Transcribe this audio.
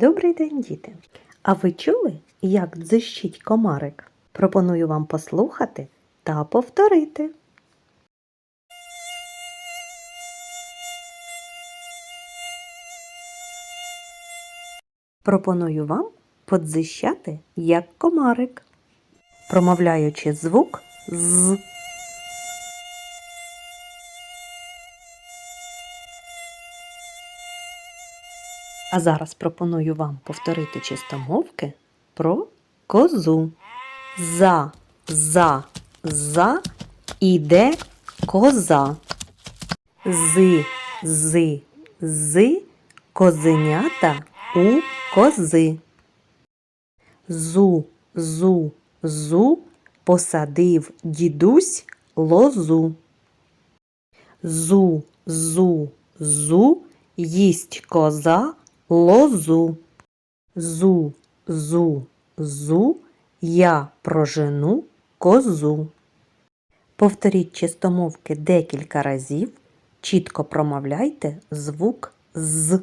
Добрий день, діти! А ви чули, як дзищить комарик? Пропоную вам послухати та повторити. Пропоную вам подзищати як комарик, промовляючи звук з. А зараз пропоную вам повторити чистомовки про козу. За, за, за іде коза. З, з, з козенята у кози. Зу, зу, зу посадив дідусь лозу. Зу, зу, зу їсть коза лозу. Зу, зу, зу, я прожену козу. Повторіть чистомовки декілька разів, чітко промовляйте звук з.